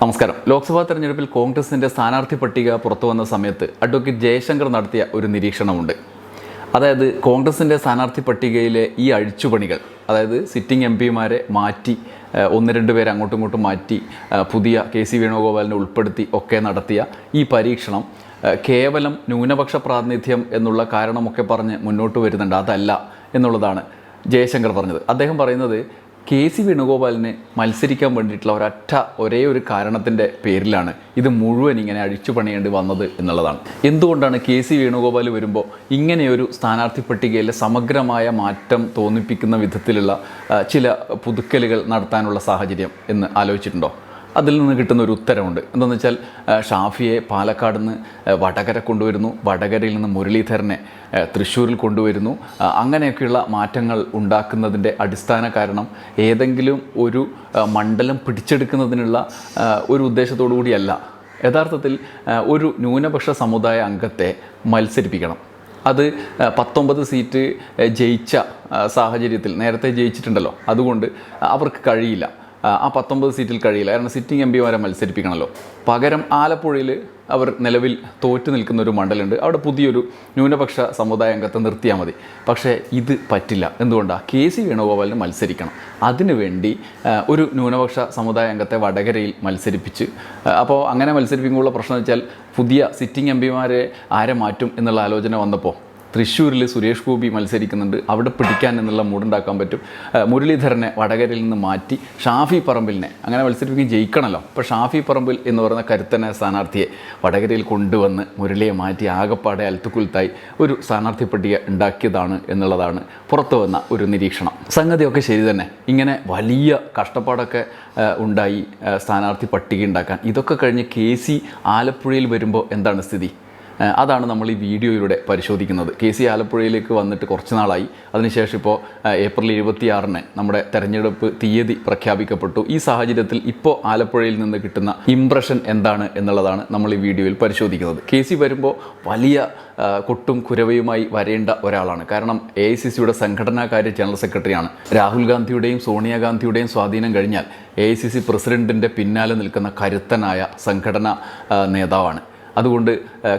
നമസ്കാരം. ലോക്സഭാ തെരഞ്ഞെടുപ്പിൽ കോൺഗ്രസിന്റെ സ്ഥാനാർത്ഥി പട്ടിക പുറത്തു വന്ന സമയത്ത് അഡ്വക്കേറ്റ് ജയശങ്കർ നടത്തിയ ഒരു നിരീക്ഷണമുണ്ട്. അതായത് കോൺഗ്രസിന്റെ സ്ഥാനാർത്ഥി പട്ടികയിലെ ഈ അഴിച്ചുപണികൾ അതായത് സിറ്റിംഗ് എം പിമാരെ മാറ്റി ഒന്ന് രണ്ട് പേരെ അങ്ങോട്ടും ഇങ്ങോട്ടും മാറ്റി പുതിയ കെ സി വേണുഗോപാലിനെ ഉൾപ്പെടുത്തി ഒക്കെ നടത്തിയ ഈ പരീക്ഷണം കേവലം ന്യൂനപക്ഷ പ്രാതിനിധ്യം എന്നുള്ള കാരണമൊക്കെ പറഞ്ഞ് മുന്നോട്ട് വരുന്നുണ്ട്. അതല്ല എന്നുള്ളതാണ് ജയശങ്കർ പറഞ്ഞത്. അദ്ദേഹം പറയുന്നത് കെ സി വേണുഗോപാലിന് മത്സരിക്കാൻ വേണ്ടിയിട്ടുള്ള ഒരൊറ്റ ഒരേ ഒരു കാരണത്തിന്റെ പേരിലാണ് ഇത് മുഴുവൻ ഇങ്ങനെ അഴിച്ചു പണിയേണ്ടി വന്നത് എന്നുള്ളതാണ്. എന്തുകൊണ്ടാണ് കെ സി വേണുഗോപാൽ വരുമ്പോൾ ഇങ്ങനെയൊരു സ്ഥാനാർത്ഥി പട്ടികയിലെ സമഗ്രമായ മാറ്റം തോന്നിപ്പിക്കുന്ന വിധത്തിലുള്ള ചില പുതുക്കലുകൾ നടത്താനുള്ള സാഹചര്യം എന്ന് ആലോചിച്ചിട്ടുണ്ടോ? അതിൽ നിന്ന് കിട്ടുന്ന ഒരു ഉത്തരമുണ്ട്. എന്താണെന്ന് വെച്ചാൽ ഷാഫിയെ പാലക്കാട് നിന്ന് വടകര കൊണ്ടുവരുന്നു. വടകരയിൽ നിന്ന് മുരളീധരനെ തൃശ്ശൂരിൽ കൊണ്ടുവരുന്നു. അങ്ങനെയൊക്കെയുള്ള മാറ്റങ്ങൾ ഉണ്ടാക്കുന്നതിന്റെ അടിസ്ഥാന കാരണം ഏതെങ്കിലും ഒരു മണ്ഡലം പിടിച്ചെടുക്കുന്നതിനുള്ള ഒരു ഉദ്ദേശത്തോടു കൂടിയല്ല. യഥാർത്ഥത്തിൽ ഒരു ന്യൂനപക്ഷ സമുദായ അംഗത്തെ മത്സരിപ്പിക്കണം. അത് പത്തൊമ്പത് സീറ്റ് ജയിച്ച സാഹചര്യത്തിൽ നേരത്തെ ജയിച്ചിട്ടുണ്ടല്ലോ. അതുകൊണ്ട് അവർക്ക് കഴിയില്ല. ആ, പത്തൊമ്പത് സീറ്റിൽ കഴിയില്ല. കാരണം സിറ്റിംഗ് എം പിമാരെ മത്സരിപ്പിക്കണമല്ലോ പകരം ആലപ്പുഴയിൽ അവർ നിലവിൽ തോറ്റു നിൽക്കുന്ന ഒരു മണ്ഡലമുണ്ട് അവിടെ പുതിയൊരു ന്യൂനപക്ഷ സമുദായ അംഗത്തെ നിർത്തിയാൽ മതി. പക്ഷേ ഇത് പറ്റില്ല. എന്തുകൊണ്ടാണ് കെ സി വേണുഗോപാലിന് മത്സരിക്കണം. അതിനുവേണ്ടി ഒരു ന്യൂനപക്ഷ സമുദായ അംഗത്തെ വടകരയിൽ മത്സരിപ്പിച്ച് അപ്പോൾ അങ്ങനെ മത്സരിപ്പിക്കുമ്പോൾ പ്രശ്നം വെച്ചാൽ പുതിയ സിറ്റിംഗ് എം പിമാരെ ആരെ മാറ്റും എന്നുള്ള ആലോചന വന്നപ്പോൾ തൃശ്ശൂരിൽ സുരേഷ് ഗോപി മത്സരിക്കുന്നുണ്ട്. അവിടെ പിടിക്കാൻ എന്നുള്ള മൂടുണ്ടാക്കാൻ പറ്റും. മുരളീധരനെ വടകരയിൽ നിന്ന് മാറ്റി ഷാഫി പറമ്പിലിനെ അങ്ങനെ മത്സരിപ്പിക്കുകയും ജയിക്കണമല്ലോ അപ്പോൾ ഷാഫി പറമ്പിൽ എന്ന് പറയുന്ന കരുത്തനായ സ്ഥാനാർത്ഥിയെ വടകരയിൽ കൊണ്ടുവന്ന് മുരളിയെ മാറ്റി ആകപ്പാടെ അൽത്തുക്കുൽത്തായി ഒരു സ്ഥാനാർത്ഥി പട്ടിക ഉണ്ടാക്കിയതാണ് എന്നുള്ളതാണ് പുറത്തു വന്ന ഒരു നിരീക്ഷണം. സംഗതിയൊക്കെ ശരി തന്നെ. ഇങ്ങനെ വലിയ കഷ്ടപ്പാടൊക്കെ ഉണ്ടായി സ്ഥാനാർത്ഥി പട്ടിക ഉണ്ടാക്കാൻ. ഇതൊക്കെ കഴിഞ്ഞ് കെ സി ആലപ്പുഴയിൽ വരുമ്പോൾ എന്താണ് സ്ഥിതി? അതാണ് നമ്മൾ ഈ വീഡിയോയിലൂടെ പരിശോധിക്കുന്നത്. കെ സി ആലപ്പുഴയിലേക്ക് വന്നിട്ട് കുറച്ച് നാളായി. അതിനുശേഷം ഇപ്പോൾ ഏപ്രിൽ ഇരുപത്തിയാറിന് നമ്മുടെ തെരഞ്ഞെടുപ്പ് തീയതി പ്രഖ്യാപിക്കപ്പെട്ടു. ഈ സാഹചര്യത്തിൽ ഇപ്പോൾ ആലപ്പുഴയിൽ നിന്ന് കിട്ടുന്ന ഇംപ്രഷൻ എന്താണ് എന്നുള്ളതാണ് നമ്മൾ ഈ വീഡിയോയിൽ പരിശോധിക്കുന്നത്. കെ സി വരുമ്പോൾ വലിയ കൊട്ടും കുരവയുമായി വരേണ്ട ഒരാളാണ്. കാരണം എ ഐ സി സിയുടെ സംഘടനാകാര്യ ജനറൽ സെക്രട്ടറിയാണ്. രാഹുൽ ഗാന്ധിയുടെയും സോണിയാഗാന്ധിയുടെയും സ്വാധീനം കഴിഞ്ഞാൽ എ ഐ സി സി പ്രസിഡന്റിന്റെ പിന്നാലെ നിൽക്കുന്ന കരുത്തനായ സംഘടനാ നേതാവാണ്. അതുകൊണ്ട്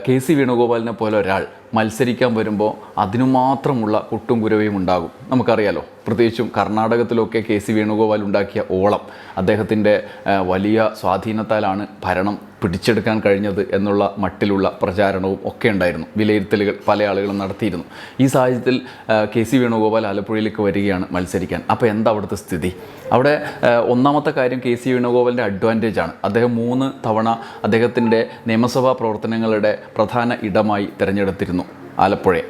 കെ സി വേണുഗോപാലിനെ പോലെ ഒരാൾ മത്സരിക്കാൻ വരുമ്പോൾ അതിനു മാത്രമുള്ള കുട്ടും കുരവയും ഉണ്ടാകും. നമുക്കറിയാലോ പ്രത്യേകിച്ചും കർണാടകത്തിലൊക്കെ കെ സി വേണുഗോപാൽ ഉണ്ടാക്കിയ ഓളം അദ്ദേഹത്തിന്റെ വലിയ സ്വാധീനത്താലാണ് ഭരണം പിടിച്ചെടുക്കാൻ കഴിഞ്ഞത് എന്നുള്ള മട്ടിലുള്ള പ്രചാരണവും ഒക്കെ ഉണ്ടായിരുന്നു. വിലയിരുത്തലുകൾ പല ആളുകളും നടത്തിയിരുന്നു. ഈ സാഹചര്യത്തിൽ കെ സി വേണുഗോപാൽ ആലപ്പുഴയിലേക്ക് വരികയാണ് മത്സരിക്കാൻ. അപ്പോൾ എന്താ അവിടുത്തെ സ്ഥിതി? അവിടെ ഒന്നാമത്തെ കാര്യം കെ സി വേണുഗോപാലിന്റെ അഡ്വാന്റേജ് ആണ്. അദ്ദേഹം മൂന്ന് തവണ അദ്ദേഹത്തിന്റെ നിയമസഭാ പ്രവർത്തനങ്ങളുടെ പ്രധാന ഇടമായി തിരഞ്ഞെടുത്തിരുന്നു ആലപ്പുഴയെ.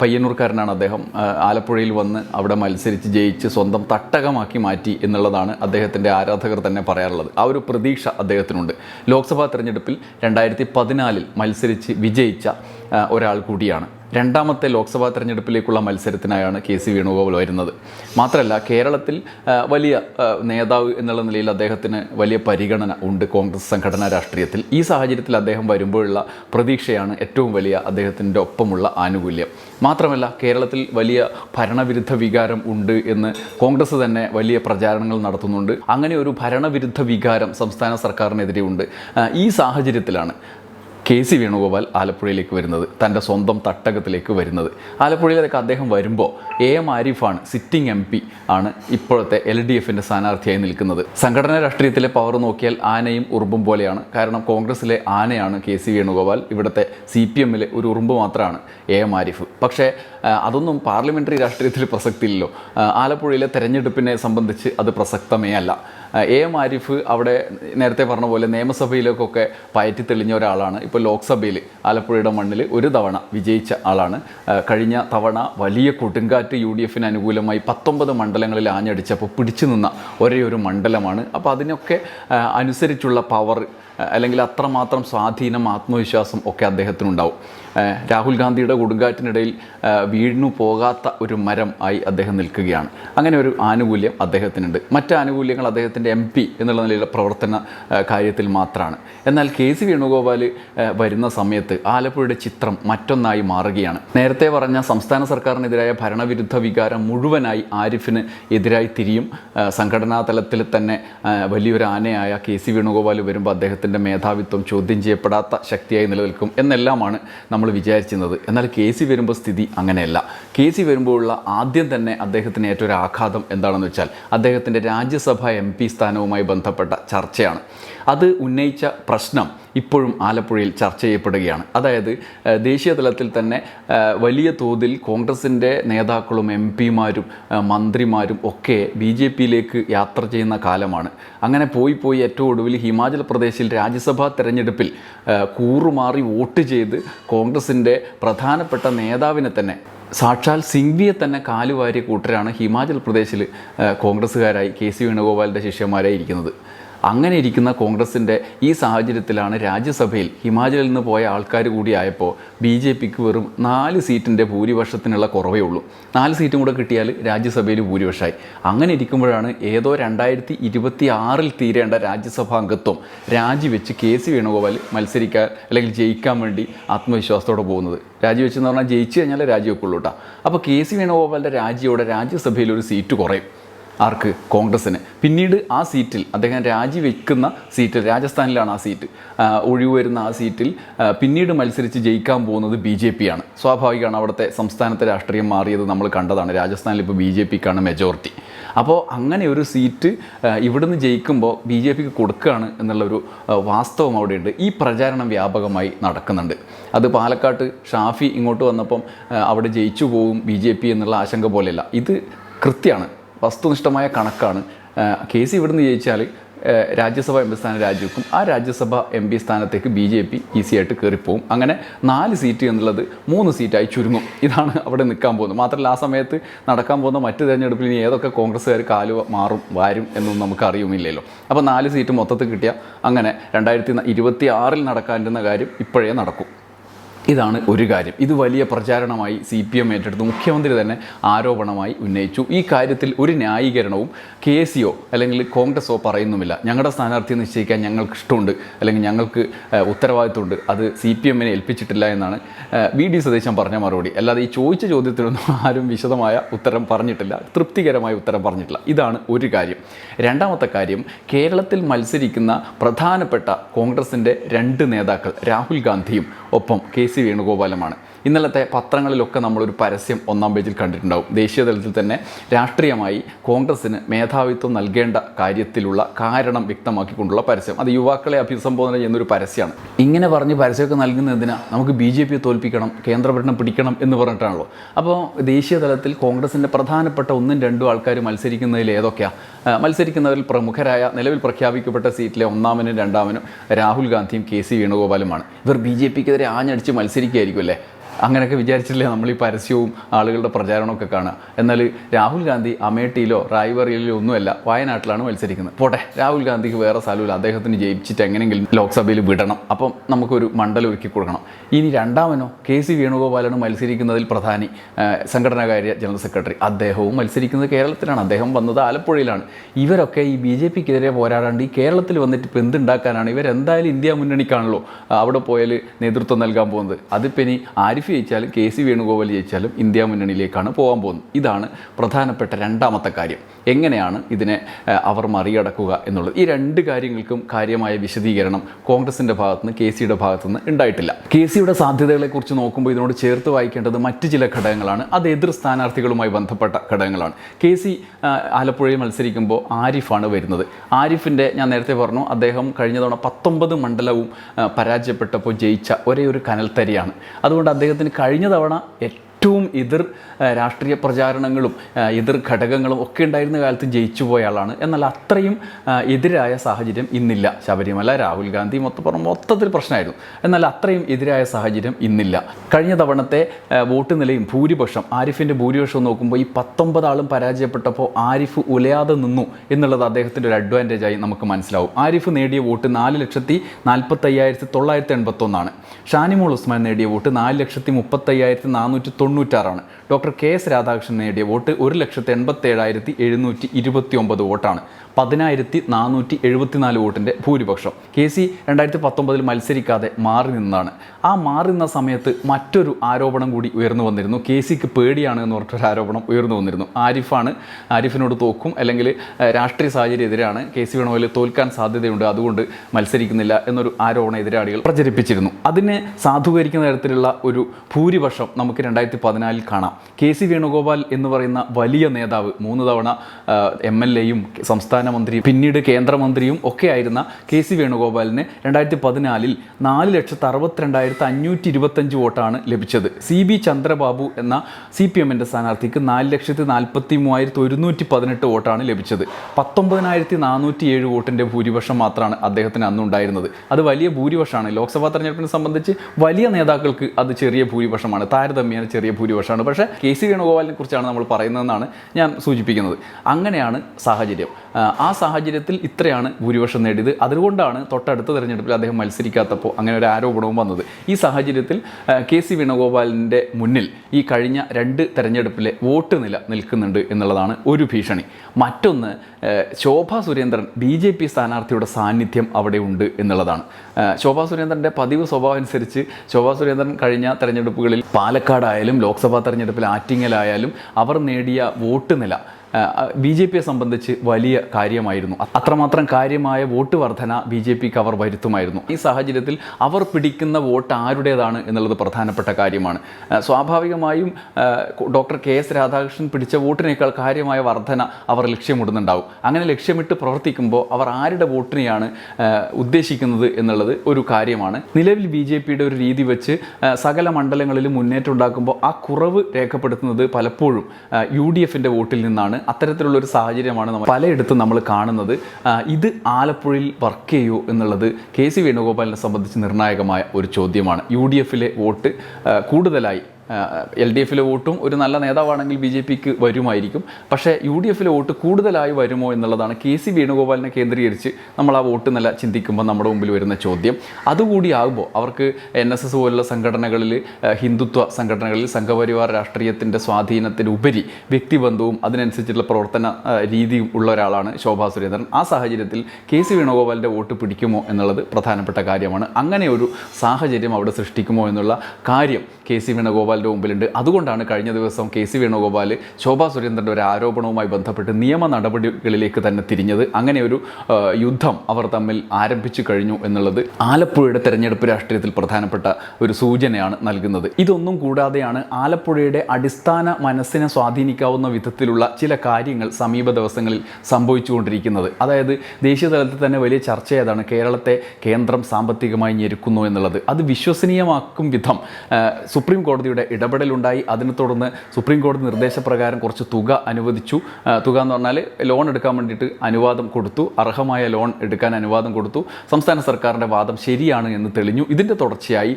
പയ്യന്നൂർക്കാരനാണ് അദ്ദേഹം. ആലപ്പുഴയിൽ വന്ന് അവിടെ മത്സരിച്ച് ജയിച്ച് സ്വന്തം തട്ടകമാക്കി മാറ്റി എന്നുള്ളതാണ് അദ്ദേഹത്തിന്റെ ആരാധകർ തന്നെ പറയാറുള്ളത്. ആ ഒരു പ്രതീക്ഷ അദ്ദേഹത്തിനുണ്ട്. ലോക്സഭാ തെരഞ്ഞെടുപ്പിൽ രണ്ടായിരത്തി പതിനാലിൽ മത്സരിച്ച് വിജയിച്ച ഒരാൾ കൂടിയാണ്. രണ്ടാമത്തെ ലോക്സഭാ തെരഞ്ഞെടുപ്പിലേക്കുള്ള മത്സരത്തിനായാണ് കെ സി വേണുഗോപാൽ വരുന്നത്. മാത്രമല്ല കേരളത്തിൽ വലിയ നേതാവ് എന്നുള്ള നിലയിൽ അദ്ദേഹത്തിന് വലിയ പരിഗണന ഉണ്ട് കോൺഗ്രസ് സംഘടനാ രാഷ്ട്രീയത്തിൽ. ഈ സാഹചര്യത്തിൽ അദ്ദേഹം വരുമ്പോഴുള്ള പ്രതീക്ഷയാണ് ഏറ്റവും വലിയ അദ്ദേഹത്തിന്റെ ഒപ്പമുള്ള ആനുകൂല്യം. മാത്രമല്ല കേരളത്തിൽ വലിയ ഭരണവിരുദ്ധ വികാരം ഉണ്ട് എന്ന് കോൺഗ്രസ് തന്നെ വലിയ പ്രചാരണങ്ങൾ നടത്തുന്നുണ്ട്. അങ്ങനെ ഒരു ഭരണവിരുദ്ധ വികാരം സംസ്ഥാന സർക്കാരിനെതിരെ ഉണ്ട്. ഈ സാഹചര്യത്തിലാണ് കെ സി വേണുഗോപാൽ ആലപ്പുഴയിലേക്ക് വരുന്നത് തന്റെ സ്വന്തം തട്ടകത്തിലേക്ക് വരുന്നത്. ആലപ്പുഴയിലേക്ക് അദ്ദേഹം വരുമ്പോൾ എ എം ആരിഫാണ് സിറ്റിംഗ് എം പി ആണ് ഇപ്പോഴത്തെ എൽ ഡി എഫിന്റെ സ്ഥാനാർത്ഥിയായി നിൽക്കുന്നത്. സംഘടനാ രാഷ്ട്രീയത്തിലെ പവർ നോക്കിയാൽ ആനയും ഉറുമ്പും പോലെയാണ്. കാരണം കോൺഗ്രസിലെ ആനയാണ് കെ സി വേണുഗോപാൽ ഇവിടുത്തെ സി പി എമ്മിലെ ഒരു ഉറുമ്പ് മാത്രമാണ് എ എം ആരിഫ്. പക്ഷേ അതൊന്നും പാർലമെന്ററി രാഷ്ട്രീയത്തിൽ പ്രസക്തിയില്ലല്ലോ. ആലപ്പുഴയിലെ തെരഞ്ഞെടുപ്പിനെ സംബന്ധിച്ച് അത് പ്രസക്തമേ അല്ല. എ എം ആരിഫ് അവിടെ നേരത്തെ പറഞ്ഞ പോലെ നിയമസഭയിലേക്കൊക്കെ പയറ്റി തെളിഞ്ഞ ഒരാളാണ്. ഇപ്പോൾ ലോക്സഭയിൽ ആലപ്പുഴയുടെ മണ്ണിൽ ഒരു തവണ വിജയിച്ച ആളാണ്. കഴിഞ്ഞ തവണ വലിയ കൊടുങ്കാറ്റ് യു ഡി എഫിന് അനുകൂലമായി പത്തൊമ്പത് മണ്ഡലങ്ങളിൽ ആഞ്ഞടിച്ചപ്പോൾ പിടിച്ചു നിന്ന ഒരേ ഒരു മണ്ഡലമാണ്. അപ്പോൾ അതിനൊക്കെ അനുസരിച്ചുള്ള പവർ അല്ലെങ്കിൽ അത്രമാത്രം സ്വാധീനം ആത്മവിശ്വാസം ഒക്കെ അദ്ദേഹത്തിനുണ്ടാവും. രാഹുൽ ഗാന്ധിയുടെ കൊടുങ്കാറ്റിനിടയിൽ വീണു പോകാത്ത ഒരു മരം ആയി അദ്ദേഹം നിൽക്കുകയാണ്. അങ്ങനെ ഒരു ആനുകൂല്യം അദ്ദേഹത്തിനുണ്ട്. മറ്റ് ആനുകൂല്യങ്ങൾ അദ്ദേഹത്തിന് അദ്ദേഹത്തിന്റെ എം പി എന്നുള്ള നിലയിലെ പ്രവർത്തന കാര്യത്തിൽ മാത്രമാണ് എന്നാൽ കെ സി വേണുഗോപാൽ വരുന്ന സമയത്ത് ആലപ്പുഴയുടെ ചിത്രം മറ്റൊന്നായി മാറുകയാണ്. നേരത്തെ പറഞ്ഞ സംസ്ഥാന സർക്കാരിനെതിരായ ഭരണവിരുദ്ധ വികാരം മുഴുവനായി ആരിഫിന് എതിരായി തിരിയും. സംഘടനാ തലത്തിൽ തന്നെ വലിയൊരു ആനയായ കെ സി വേണുഗോപാൽ വരുമ്പോൾ അദ്ദേഹത്തിന്റെ മേധാവിത്വം ചോദ്യം ചെയ്യപ്പെടാത്ത ശക്തിയായി നിലനിൽക്കും എന്നെല്ലാമാണ് നമ്മൾ വിചാരിച്ചിരുന്നത്. എന്നാൽ കെ സി വരുമ്പോൾ സ്ഥിതി അങ്ങനെയല്ല. കെ സി വരുമ്പോഴുള്ള ആദ്യം തന്നെ അദ്ദേഹത്തിന് ഏറ്റൊരു ആഘാതം എന്താണെന്ന് വെച്ചാൽ അദ്ദേഹത്തിന്റെ രാജ്യസഭ എം സ്ഥാനവുമായി ബന്ധപ്പെട്ട ചർച്ചയാണ്. അത് ഉന്നയിച്ച പ്രശ്നം ഇപ്പോഴും ആലപ്പുഴയിൽ ചർച്ച ചെയ്യപ്പെടുകയാണ്. അതായത് ദേശീയ തലത്തിൽ തന്നെ വലിയ തോതിൽ കോൺഗ്രസിന്റെ നേതാക്കളും എം പിമാരും മന്ത്രിമാരും ഒക്കെ ബി ജെ പിയിലേക്ക് യാത്ര ചെയ്യുന്ന കാലമാണ്. അങ്ങനെ പോയി പോയി ഏറ്റവും ഒടുവിൽ ഹിമാചൽ പ്രദേശിൽ രാജ്യസഭാ തെരഞ്ഞെടുപ്പിൽ കൂറുമാറി വോട്ട് ചെയ്ത് കോൺഗ്രസിന്റെ പ്രധാനപ്പെട്ട നേതാവിനെ തന്നെ സാക്ഷാൽ സിംഗ്വിയെ തന്നെ കാലുവാരിയ കൂട്ടരാണ് ഹിമാചൽ പ്രദേശിൽ കോൺഗ്രസ്സുകാരായി കെ സി വേണുഗോപാലിന്റെ ശിഷ്യന്മാരായി ഇരിക്കുന്നത്. അങ്ങനെ ഇരിക്കുന്ന കോൺഗ്രസിന്റെ ഈ സാഹചര്യത്തിലാണ് രാജ്യസഭയിൽ ഹിമാചലിൽ നിന്ന് പോയ ആൾക്കാർ കൂടിയായപ്പോൾ ബി ജെ പിക്ക് വെറും നാല് സീറ്റിന്റെ ഭൂരിപക്ഷത്തിനുള്ള കുറവേ ഉള്ളൂ. നാല് സീറ്റും കൂടെ കിട്ടിയാൽ രാജ്യസഭയിൽ ഭൂരിപക്ഷമായി. അങ്ങനെ ഇരിക്കുമ്പോഴാണ് ഏതോ രണ്ടായിരത്തി ഇരുപത്തി ആറിൽ തീരേണ്ട രാജ്യസഭാ അംഗത്വം രാജിവെച്ച് കെ സി വേണുഗോപാൽ മത്സരിക്കാൻ അല്ലെങ്കിൽ ജയിക്കാൻ വേണ്ടി ആത്മവിശ്വാസത്തോടെ പോകുന്നത്. രാജിവെച്ചെന്ന് പറഞ്ഞാൽ ജയിച്ചു കഴിഞ്ഞാൽ രാജിവെക്കുള്ളൂ കേട്ടോ. അപ്പോൾ കെ സി വേണുഗോപാലിന്റെ രാജിയോടെ രാജ്യസഭയിൽ ഒരു സീറ്റ് കുറയും. ആർക്ക്? കോൺഗ്രസ്സിന്. പിന്നീട് ആ സീറ്റിൽ അദ്ദേഹം രാജിവെക്കുന്ന സീറ്റിൽ രാജസ്ഥാനിലാണ് ആ സീറ്റ്. ഒഴിവ് വരുന്ന ആ സീറ്റിൽ പിന്നീട് മത്സരിച്ച് ജയിക്കാൻ പോകുന്നത് ബി ജെ പി ആണ് സ്വാഭാവികമാണ് അവിടുത്തെ സംസ്ഥാനത്തെ രാഷ്ട്രീയം മാറിയത് നമ്മൾ കണ്ടതാണ്. രാജസ്ഥാനിൽ ഇപ്പോൾ ബി ജെ പിക്കാണ് മെജോറിറ്റി അപ്പോൾ അങ്ങനെ ഒരു സീറ്റ് ഇവിടുന്ന് ജയിക്കുമ്പോൾ ബി ജെ പിക്ക് കൊടുക്കുകയാണ് എന്നുള്ളൊരു വാസ്തവം അവിടെയുണ്ട്. ഈ പ്രചാരണം വ്യാപകമായി നടക്കുന്നുണ്ട്. അത് പാലക്കാട്ട് ഷാഫി ഇങ്ങോട്ട് വന്നപ്പം അവിടെ ജയിച്ചു പോകും ബി ജെ പി എന്നുള്ള ആശങ്ക പോലെയല്ല. ഇത് കൃത്യമാണ്. വസ്തുനിഷ്ഠമായ കണക്കാണ്. കെ സി ഇവിടുന്ന് ജയിച്ചാൽ രാജ്യസഭാ രാജ്യസഭ എം പി സ്ഥാനം രാജിവെക്കും. ആ രാജ്യസഭ എം പി സ്ഥാനത്തേക്ക് ബി ജെ പി ഈസി ആയിട്ട് കയറിപ്പോവും അങ്ങനെ നാല് സീറ്റ് എന്നുള്ളത് മൂന്ന് സീറ്റായി ചുരുങ്ങും. ഇതാണ് അവിടെ നിൽക്കാൻ പോകുന്നത്. മാത്രമല്ല ആ സമയത്ത് നടക്കാൻ പോകുന്ന മറ്റ് തിരഞ്ഞെടുപ്പിൽ ഇനി ഏതൊക്കെ കോൺഗ്രസ്സുകാർ കാൽ മാറും വാരും എന്നൊന്നും നമുക്ക് അറിയുമില്ലല്ലോ അപ്പോൾ നാല് സീറ്റ് മൊത്തത്തിൽ കിട്ടിയാൽ അങ്ങനെ രണ്ടായിരത്തി ഇരുപത്തി ആറിൽ നടക്കാനിരുന്ന കാര്യം ഇപ്പോഴേ നടക്കും. ഇതാണ് ഒരു കാര്യം. ഇത് വലിയ പ്രചാരണമായി സി പി എം ഏറ്റെടുത്ത്. മുഖ്യമന്ത്രി തന്നെ ആരോപണമായി ഉന്നയിച്ചു. ഈ കാര്യത്തിൽ ഒരു ന്യായീകരണവും കെ സിയോ അല്ലെങ്കിൽ കോൺഗ്രസോ പറയുന്നുമില്ല. ഞങ്ങളുടെ സ്ഥാനാർത്ഥിയെ നിശ്ചയിക്കാൻ ഞങ്ങൾക്ക് ഇഷ്ടമുണ്ട്. അല്ലെങ്കിൽ ഞങ്ങൾക്ക് ഉത്തരവാദിത്തമുണ്ട് അത് സി പി എമ്മിനെ ഏൽപ്പിച്ചിട്ടില്ല എന്നാണ് വി ഡി സതീശൻ പറഞ്ഞ മറുപടി. അല്ലാതെ ഈ ചോദിച്ച ചോദ്യത്തിനൊന്നും ആരും വിശദമായ ഉത്തരം പറഞ്ഞിട്ടില്ല. തൃപ്തികരമായ ഉത്തരം പറഞ്ഞിട്ടില്ല. ഇതാണ് ഒരു കാര്യം. രണ്ടാമത്തെ കാര്യം കേരളത്തിൽ മത്സരിക്കുന്ന പ്രധാനപ്പെട്ട കോൺഗ്രസിന്റെ രണ്ട് നേതാക്കൾ രാഹുൽ ഗാന്ധിയും ഒപ്പം കെ സി വേണുഗോപാലുമാണ്. ഇന്നലത്തെ പത്രങ്ങളിലൊക്കെ നമ്മളൊരു പരസ്യം ഒന്നാം പേജിൽ കണ്ടിട്ടുണ്ടാവും. ദേശീയ തലത്തിൽ തന്നെ രാഷ്ട്രീയമായി കോൺഗ്രസ്സിന് മേധാവിത്വം നൽകേണ്ട കാര്യത്തിലുള്ള കാരണം വ്യക്തമാക്കിക്കൊണ്ടുള്ള പരസ്യം. അത് യുവാക്കളെ അഭിസംബോധന ചെയ്യുന്ന ഒരു പരസ്യമാണ് ഇങ്ങനെ പറഞ്ഞ് പരസ്യമൊക്കെ നൽകുന്നതിന് നമുക്ക് ബി ജെ പിയെ തോൽപ്പിക്കണം കേന്ദ്രഭരണം പിടിക്കണം എന്ന് പറഞ്ഞിട്ടാണല്ലോ. അപ്പോൾ ദേശീയ തലത്തിൽ കോൺഗ്രസിന്റെ പ്രധാനപ്പെട്ട ഒന്നും രണ്ടും ആൾക്കാർ മത്സരിക്കുന്നതിൽ ഏതൊക്കെയാണ് മത്സരിക്കുന്നവരിൽ പ്രമുഖരായ നിലവിൽ പ്രഖ്യാപിക്കപ്പെട്ട സീറ്റിലെ ഒന്നാമനും രണ്ടാമനും രാഹുൽ ഗാന്ധിയും കെ സി വേണുഗോപാലുമാണ്. ഇവർ ബി ജെ പിക്കെതിരെ ആഞ്ഞടിച്ച് മത്സരിക്കുകയായിരിക്കും അല്ലേ അങ്ങനെയൊക്കെ വിചാരിച്ചില്ലേ നമ്മൾ ഈ പരസ്യവും ആളുകളുടെ പ്രചാരണമൊക്കെ കാണുക. എന്നാൽ രാഹുൽ ഗാന്ധി അമേഠിയിലോ റായ്വറിയിലോ ഒന്നുമല്ല വയനാട്ടിലാണ് മത്സരിക്കുന്നത്. പോട്ടെ രാഹുൽ ഗാന്ധിക്ക് വേറെ സ്ഥലമില്ല. അദ്ദേഹത്തിന് ജയിച്ചിട്ട് എങ്ങനെയെങ്കിലും ലോക്സഭയിൽ വിടണം. അപ്പം നമുക്കൊരു മണ്ഡലം ഒരുക്കി കൊടുക്കണം. ഇനി രണ്ടാമനോ കെ സി വേണുഗോപാലാണ് മത്സരിക്കുന്നതിൽ പ്രധാനി സംഘടനാകാര്യ ജനറൽ സെക്രട്ടറി. അദ്ദേഹവും മത്സരിക്കുന്നത് കേരളത്തിലാണ്. അദ്ദേഹം വന്നത് ആലപ്പുഴയിലാണ്. ഇവരൊക്കെ ഈ ബി ജെ പിക്കെതിരെ പോരാടാണ്ട് ഈ കേരളത്തിൽ വന്നിട്ട് ഇപ്പം എന്തുണ്ടാക്കാനാണ്? ഇവരെന്തായാലും ഇന്ത്യ മുന്നണിക്കാണല്ലോ അവിടെ പോയാൽ നേതൃത്വം നൽകാൻ പോകുന്നത്. അതിപ്പോൾ ആരിഫ് ജയിച്ചാലും കെ സി വേണുഗോപാൽ ജയിച്ചാലും ഇന്ത്യ മുന്നണിയിലേക്കാണ് പോകാൻ പോകുന്നത്. ഇതാണ് പ്രധാനപ്പെട്ട രണ്ടാമത്തെ കാര്യം. എങ്ങനെയാണ് ഇതിനെ അവർ മറികടക്കുക എന്നുള്ളത്? ഈ രണ്ട് കാര്യങ്ങൾക്കും കാര്യമായ വിശദീകരണം കോൺഗ്രസിന്റെ ഭാഗത്തുനിന്ന് കെ സിയുടെ ഭാഗത്തുനിന്ന് ഉണ്ടായിട്ടില്ല. കെ സിയുടെ സാധ്യതകളെക്കുറിച്ച് നോക്കുമ്പോൾ ഇതിനോട് ചേർത്ത് വായിക്കേണ്ടത് മറ്റ് ചില ഘടകങ്ങളാണ്. അത് എതിർ സ്ഥാനാർത്ഥികളുമായി ബന്ധപ്പെട്ട ഘടകങ്ങളാണ്. കെ സി ആലപ്പുഴയിൽ മത്സരിക്കുമ്പോൾ ആരിഫാണ് വരുന്നത്. ആരിഫിന്റെ ഞാൻ നേരത്തെ പറഞ്ഞു അദ്ദേഹം കഴിഞ്ഞ തവണ പത്തൊമ്പത് മണ്ഡലവും പരാജയപ്പെട്ടപ്പോൾ ജയിച്ച ഒരേ ഒരു കനൽത്തരിയാണ്. അതുകൊണ്ട് അദ്ദേഹത്തിന് കഴിഞ്ഞ തവണ ഏറ്റവും എതിർ രാഷ്ട്രീയ പ്രചാരണങ്ങളും എതിർ ഘടകങ്ങളും ഒക്കെ ഉണ്ടായിരുന്ന കാലത്ത് ജയിച്ചു പോയ ആളാണ്. എന്നാൽ അത്രയും എതിരായ സാഹചര്യം ഇന്നില്ല. ശബരിമല രാഹുൽ ഗാന്ധി മൊത്തം മൊത്തത്തിൽ പ്രശ്നമായിരുന്നു. എന്നാൽ അത്രയും എതിരായ സാഹചര്യം ഇന്നില്ല. കഴിഞ്ഞ തവണത്തെ വോട്ട് നിലയും ഭൂരിപക്ഷം ആരിഫിന്റെ ഭൂരിപക്ഷം നോക്കുമ്പോൾ ഈ പത്തൊമ്പത് ആളും പരാജയപ്പെട്ടപ്പോൾ ആരിഫ് ഉലയാതെ നിന്നു എന്നുള്ളത് അദ്ദേഹത്തിന്റെ ഒരു അഡ്വാന്റേജായി നമുക്ക് മനസ്സിലാവും. ആരിഫ് നേടിയ വോട്ട് നാല് ലക്ഷത്തി നാൽപ്പത്തയ്യായിരത്തി തൊള്ളായിരത്തി എൺപത്തൊന്നാണ്. ഷാനിമോൾ ഉസ്മാൻ നേടിയ വോട്ട് നാല് ലക്ഷത്തി മുപ്പത്തയ്യായിരത്തി നാനൂറ്റി തൊണ്ണൂറ്റാറാണ് ഡോക്ടർ കെ എസ് രാധാകൃഷ്ണൻ നേടിയ വോട്ട് ഒരു ലക്ഷത്തി എൺപത്തേഴായിരത്തി എഴുന്നൂറ്റി ഇരുപത്തി ഒമ്പത് വോട്ടാണ്. പതിനായിരത്തി നാനൂറ്റി എഴുപത്തിനാല് വോട്ടിന്റെ ഭൂരിപക്ഷം. കെ സി രണ്ടായിരത്തി പത്തൊമ്പതിൽ മത്സരിക്കാതെ മാറി നിന്നാണ്. ആ മാറി നിന്ന സമയത്ത് മറ്റൊരു ആരോപണം കൂടി ഉയർന്നു വന്നിരുന്നു. കെ സിക്ക് പേടിയാണ് എന്ന് പറഞ്ഞിട്ടൊരു ആരോപണം ഉയർന്നു വന്നിരുന്നു. ആരിഫാണ് ആരിഫിനോട് തോക്കും അല്ലെങ്കിൽ രാഷ്ട്രീയ സാഹചര്യം എതിരാണ് കെ സി വേണുഗോപാൽ തോൽക്കാൻ സാധ്യതയുണ്ട്. അതുകൊണ്ട് മത്സരിക്കുന്നില്ല എന്നൊരു ആരോപണ എതിരാളികൾ പ്രചരിപ്പിച്ചിരുന്നു. അതിനെ സാധൂകരിക്കുന്ന തരത്തിലുള്ള ഒരു ഭൂരിപക്ഷം നമുക്ക് രണ്ടായിരത്തി പതിനാലിൽ കാണാം. കെ സി വേണുഗോപാൽ എന്ന് പറയുന്ന വലിയ നേതാവ് മൂന്ന് തവണ എം എൽ എയും സംസ്ഥാന മന്ത്രിയും പിന്നീട് കേന്ദ്രമന്ത്രിയും ഒക്കെ ആയിരുന്ന കെ സി വേണുഗോപാലിന് രണ്ടായിരത്തി പതിനാലിൽ നാല് ലക്ഷത്തി അറുപത്തിരണ്ടായിരത്തി അഞ്ഞൂറ്റി ഇരുപത്തഞ്ച് വോട്ടാണ് ലഭിച്ചത്. സി ബി ചന്ദ്രബാബു എന്ന സി പി എമ്മിന്റെ സ്ഥാനാർത്ഥിക്ക് നാല് ലക്ഷത്തി നാൽപ്പത്തി മൂവായിരത്തി ഒരുന്നൂറ്റി പതിനെട്ട് വോട്ടാണ് ലഭിച്ചത്. പത്തൊമ്പതിനായിരത്തി നാനൂറ്റി ഏഴ് വോട്ടിന്റെ ഭൂരിപക്ഷം മാത്രമാണ് അദ്ദേഹത്തിന് അന്നുണ്ടായിരുന്നത് അത് വലിയ ഭൂരിപക്ഷമാണ്. ലോക്സഭാ തെരഞ്ഞെടുപ്പിനെ സംബന്ധിച്ച് വലിയ നേതാക്കൾക്ക് അത് ചെറിയ ഭൂരിപക്ഷമാണ്. താരതമ്യേന ചെറിയ ഭൂരിപക്ഷമാണ്. പക്ഷേ കെ സി വേണുഗോപാലിനെ കുറിച്ചാണ് നമ്മൾ പറയുന്നതെന്നാണ് ഞാൻ സൂചിപ്പിക്കുന്നത്. അങ്ങനെയാണ് സാഹചര്യം. ആ, സാഹചര്യത്തിൽ ഇത്രയാണ് ഭൂരിപക്ഷം നേടിയത്. അതുകൊണ്ടാണ് തൊട്ടടുത്ത തെരഞ്ഞെടുപ്പിൽ അദ്ദേഹം മത്സരിക്കാത്തപ്പോൾ അങ്ങനെ ഒരു ആരോപണവും വന്നത്. ഈ സാഹചര്യത്തിൽ കെ സി വേണുഗോപാലിന്റെ മുന്നിൽ ഈ കഴിഞ്ഞ രണ്ട് തെരഞ്ഞെടുപ്പിലെ വോട്ട് നില നിൽക്കുന്നുണ്ട് എന്നുള്ളതാണ് ഒരു ഭീഷണി. മറ്റൊന്ന് Shobha Surendran B J P സ്ഥാനാർത്ഥിയുടെ സാന്നിധ്യം അവിടെ ഉണ്ട് എന്നുള്ളതാണ്. ശോഭാ സുരേന്ദ്രന്റെ പതിവ് സ്വഭാവം അനുസരിച്ച് ശോഭാ സുരേന്ദ്രൻ കഴിഞ്ഞ തെരഞ്ഞെടുപ്പുകളിൽ പാലക്കാടായാലും ലോക്സഭാ തെരഞ്ഞെടുപ്പിൽ ആറ്റിങ്ങലായാലും അവർ നേടിയ വോട്ട് നില. ബി ജെ പിയെ സംബന്ധിച്ച് വലിയ കാര്യമായിരുന്നു. അത്രമാത്രം കാര്യമായ വോട്ട് വർധന ബി ജെ പിക്ക് അവർ വരുത്തുമായിരുന്നു. ഈ സാഹചര്യത്തിൽ അവർ പിടിക്കുന്ന വോട്ട് ആരുടേതാണ് എന്നുള്ളത് പ്രധാനപ്പെട്ട കാര്യമാണ്. സ്വാഭാവികമായും ഡോക്ടർ കെ എസ് രാധാകൃഷ്ണൻ പിടിച്ച വോട്ടിനേക്കാൾ കാര്യമായ വർധന അവർ ലക്ഷ്യമിടുന്നുണ്ടാവും. അങ്ങനെ ലക്ഷ്യമിട്ട് പ്രവർത്തിക്കുമ്പോൾ അവർ ആരുടെ വോട്ടിനെയാണ് ഉദ്ദേശിക്കുന്നത് എന്നുള്ളത് ഒരു കാര്യമാണ്. നിലവിൽ ബി ജെ പിയുടെ ഒരു രീതി വെച്ച് സകല മണ്ഡലങ്ങളിലും മുന്നേറ്റം ഉണ്ടാക്കുമ്പോൾ ആ കുറവ് രേഖപ്പെടുത്തുന്നത് പലപ്പോഴും യു ഡി എഫിന്റെ വോട്ടിൽ നിന്നാണ്. അത്തരത്തിലുള്ള ഒരു സാഹചര്യമാണ് നമ്മൾ പലയിടത്തും നമ്മൾ കാണുന്നത്. ഇത് ആലപ്പുഴയിൽ വർക്ക് ചെയ്യൂ എന്നുള്ളത് കെ സി വേണുഗോപാലിനെ സംബന്ധിച്ച് നിർണായകമായ ഒരു ചോദ്യമാണ്. യു ഡി എഫിലെ വോട്ട് കൂടുതലായി എൽ ഡി എഫിലെ വോട്ടും ഒരു നല്ല നേതാവാണെങ്കിൽ ബി ജെ പിക്ക് വരുമായിരിക്കും. പക്ഷേ യു ഡി എഫിലെ വോട്ട് കൂടുതലായി വരുമോ എന്നുള്ളതാണ് കെ സി വേണുഗോപാലിനെ കേന്ദ്രീകരിച്ച് നമ്മൾ ആ വോട്ട് നില ചിന്തിക്കുമ്പോൾ നമ്മുടെ മുമ്പിൽ വരുന്ന ചോദ്യം. അതുകൂടി ആകുമ്പോൾ അവർക്ക് എൻ എസ് എസ് പോലുള്ള സംഘടനകളിൽ ഹിന്ദുത്വ സംഘടനകളിൽ സംഘപരിവാർ രാഷ്ട്രീയത്തിന്റെ സ്വാധീനത്തിനുപരി വ്യക്തിബന്ധവും അതിനനുസരിച്ചുള്ള പ്രവർത്തന രീതിയും ഉള്ള ഒരാളാണ് ശോഭാ സുരേന്ദ്രൻ. ആ സാഹചര്യത്തിൽ കെ സി വേണുഗോപാലിന്റെ വോട്ട് പിടിക്കുമോ എന്നുള്ളത് പ്രധാനപ്പെട്ട കാര്യമാണ്. അങ്ങനെ ഒരു സാഹചര്യം അവിടെ സൃഷ്ടിക്കുമോ എന്നുള്ള കാര്യം കെ സി വേണുഗോപാലിന്റെ മുമ്പിലുണ്ട്. അതുകൊണ്ടാണ് കഴിഞ്ഞ ദിവസം കെ സി വേണുഗോപാൽ ശോഭാ സുരേന്ദ്രന്റെ ഒരു ആരോപണവുമായി ബന്ധപ്പെട്ട് നിയമ നടപടികളിലേക്ക് തന്നെ തിരിഞ്ഞത്. അങ്ങനെ ഒരു യുദ്ധം അവർ തമ്മിൽ ആരംഭിച്ചു കഴിഞ്ഞു എന്നുള്ളത് ആലപ്പുഴയുടെ തെരഞ്ഞെടുപ്പ് രാഷ്ട്രീയത്തിൽ പ്രധാനപ്പെട്ട ഒരു സൂചനയാണ് നൽകുന്നത്. ഇതൊന്നും കൂടാതെയാണ് ആലപ്പുഴയുടെ അടിസ്ഥാന മനസ്സിനെ സ്വാധീനിക്കാവുന്ന വിധത്തിലുള്ള ചില കാര്യങ്ങൾ സമീപ ദിവസങ്ങളിൽ സംഭവിച്ചുകൊണ്ടിരിക്കുന്നത്. അതായത് ദേശീയ തലത്തിൽ തന്നെ വലിയ ചർച്ച ഏതാണ്? കേരളത്തെ കേന്ദ്രം സാമ്പത്തികമായി ഞെരുക്കുന്നു എന്നുള്ളത്. അത് വിശ്വസനീയമാക്കും വിധം സുപ്രീം കോടതിയുടെ ഇടപെടലുണ്ടായി. അതിനെ തുടർന്ന് സുപ്രീം കോടതി നിർദ്ദേശപ്രകാരം കുറച്ച് തുക അനുവദിച്ചു. തുക എന്ന് പറഞ്ഞാൽ ലോൺ എടുക്കാൻ വേണ്ടിയിട്ട് അനുവാദം കൊടുത്തു. അർഹമായ ലോൺ എടുക്കാൻ അനുവാദം കൊടുത്തു. സംസ്ഥാന സർക്കാരിന്റെ വാദം ശരിയാണ് എന്ന് തെളിഞ്ഞു. ഇതിന്റെ തുടർച്ചയായി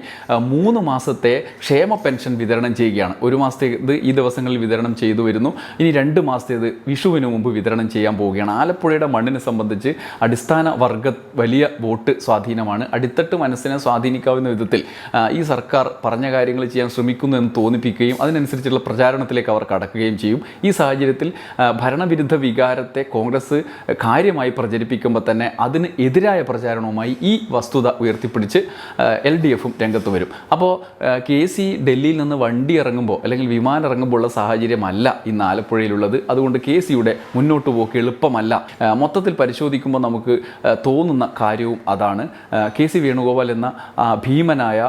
മൂന്ന് മാസത്തെ ക്ഷേമ പെൻഷൻ വിതരണം ചെയ്യുകയാണ്. ഒരു മാസത്തേത് ഈ ദിവസങ്ങളിൽ വിതരണം ചെയ്തു വരുന്നു. ഇനി രണ്ട് മാസത്തേത് വിഷുവിന് മുമ്പ് വിതരണം ചെയ്യാൻ പോവുകയാണ്. ആലപ്പുഴയുടെ മണ്ണിനെ സംബന്ധിച്ച് അടിസ്ഥാന വർഗ വലിയ വോട്ട് സ്വാധീനമാണ്. അടിത്തട്ട് മനസ്സിനെ സ്വാധീനിക്കാവുന്ന വിധത്തിൽ ഈ സർക്കാർ പറഞ്ഞ കാര്യങ്ങൾ ചെയ്യാൻ ശ്രമിക്കുന്നു എന്ന് തോന്നിപ്പിക്കുകയും അതിനനുസരിച്ചുള്ള പ്രചാരണത്തിലേക്ക് അവർ കടക്കുകയും ചെയ്യും. ഈ സാഹചര്യത്തിൽ ഭരണവിരുദ്ധ വികാരത്തെ കോൺഗ്രസ് കാര്യമായി പ്രചരിപ്പിക്കുമ്പോൾ തന്നെ അതിന് എതിരായ പ്രചാരണവുമായി ഈ വസ്തുത ഉയർത്തിപ്പിടിച്ച് എൽ ഡി എഫും രംഗത്ത് വരും. അപ്പോൾ കെ സി ഡൽഹിയിൽ നിന്ന് വണ്ടി ഇറങ്ങുമ്പോൾ അല്ലെങ്കിൽ വിമാനം ഇറങ്ങുമ്പോൾ ഉള്ള സാഹചര്യമല്ല ഇന്ന് ആലപ്പുഴയിലുള്ളത്. അതുകൊണ്ട് കെ സിയുടെ മുന്നോട്ട് പോക്ക് എളുപ്പമല്ല. മൊത്തത്തിൽ പരിശോധിക്കുമ്പോൾ നമുക്ക് തോന്നുന്ന കാര്യവും അതാണ്. കെ സി വേണുഗോപാൽ എന്ന ഭീമനായ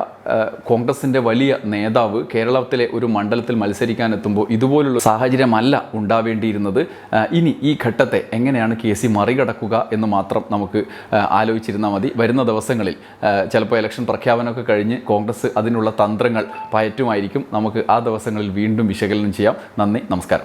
കോൺഗ്രസിന്റെ വലിയ നേതാവ് കേരളത്തിലെ ഒരു മണ്ഡലത്തിൽ മത്സരിക്കാനെത്തുമ്പോൾ ഇതുപോലുള്ള സാഹചര്യമല്ല ഉണ്ടാവേണ്ടിയിരുന്നത്. ഇനി ഈ ഘട്ടത്തെ എങ്ങനെയാണ് കെ സി മറികടക്കുക എന്ന് മാത്രം നമുക്ക് ആലോചിച്ചിരുന്നാൽ മതി. വരുന്ന ദിവസങ്ങളിൽ ചിലപ്പോൾ ഇലക്ഷൻ പ്രഖ്യാപനമൊക്കെ കഴിഞ്ഞ് കോൺഗ്രസ് അതിനുള്ള തന്ത്രങ്ങൾ പയറ്റുമായിരിക്കും. നമുക്ക് ആ ദിവസങ്ങളിൽ വീണ്ടും വിശകലനം ചെയ്യാം. നന്ദി നമസ്കാരം.